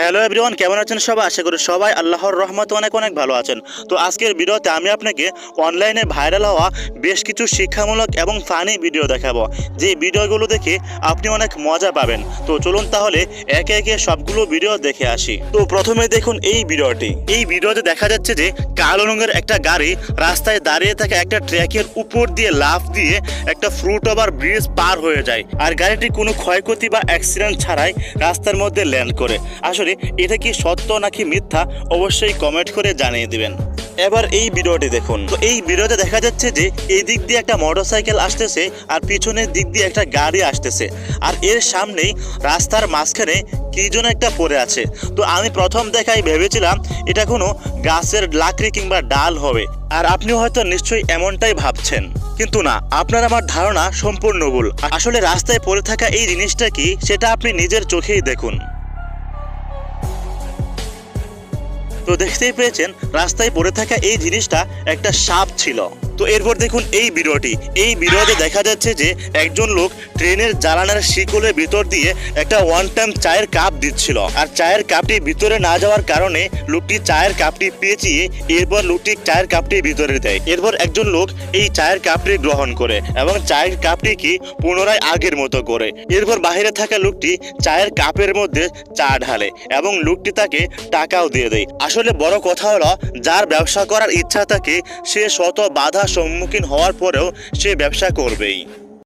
Hello everyone, কেমন আছেন সবাই? আশা করি সবাই আল্লাহর রহমত অনেক অনেক ভালো আছেন। তো আজকের ভিডিওতে আমি আপনাকে অনলাইনে ভাইরাল হওয়া বেশ কিছু শিক্ষামূলক এবং ফানি ভিডিও দেখাবো। যে ভিডিওগুলো দেখে আপনি অনেক মজা পাবেন। তো চলুন তাহলে একে একে সবগুলো ভিডিও দেখে আসি। তো প্রথমে দেখুন এই ভিডিওটি। এই ভিডিওতে দেখা যাচ্ছে যে কালো রঙের একটা গাড়ি রাস্তায় দাঁড়িয়ে থাকা একটা ট্র্যাকের উপর দিয়ে লাফ দিয়ে একটা ফ্রুট ওভার ব্রিজ পার হয়ে যায়। আর গাড়িটি কোনো ক্ষয়ক্ষতি বা অ্যাক্সিডেন্ট ছাড়াই রাস্তার মধ্যে ল্যান্ড করে। আসলে এটা কি সত্য নাকি মিথ্যা অবশ্যই কমেন্ট করে জানিয়ে দিবেন। এবার এই ভিডিওটি দেখুন। তো এই ভিডিওতে দেখা যাচ্ছে যে এই দিক দিয়ে একটা মোটরসাইকেল আসতেছে আর পিছনের দিক দিয়ে একটা গাড়ি আসতেছে। আর এর সামনেই রাস্তার মাঝখানে কি যেন একটা পড়ে আছে। তো আমি প্রথম দেখাই ভেবেছিলাম এটা কোনো গাছের লাকড়ি কিংবা ডাল হবে। আর আপনি হয়তো নিশ্চয়ই এমনটাই ভাবছেন। কিন্তু না, আপনার আমার ধারণা সম্পূর্ণ ভুল। আসলে রাস্তায় পড়ে থাকা এই জিনিসটা কি, সেটা আপনি নিজের চোখেই দেখুন। তো দেখতেই পেয়েছেন রাস্তায় পড়ে থাকা এই জিনিসটা একটা সাপ ছিল। তো এরপর দেখুন এই ভিডিওটি। এই ভিডিওতে দেখা যাচ্ছে যে একজন লোক ট্রেনের জ্বালানার শিকলের ভিতর দিয়ে একটা ওয়ান টাইম চায়ের কাপ দিচ্ছিল। আর চায়ের কাপটি ভিতরে না যাওয়ার কারণে লোকটি চায়ের কাপটি পেঁচিয়ে এরপর লোকটি চায়ের কাপটি ভিতরে দেয়। এরপর একজন লোক এই চায়ের কাপটি গ্রহণ করে এবং চায়ের কাপটি কি পুনরায় আগের মতো করে। এরপর বাইরে থাকা লোকটি চায়ের কাপের মধ্যে চা ঢালে এবং লোকটি তাকে টাকাও দিয়ে দেয়। আসলে বড় কথা হলো, যার ব্যবসা করার ইচ্ছা থাকে সে শত বাধা সম্মুখীন হওয়ার পরেও সে ব্যবসা করবেই।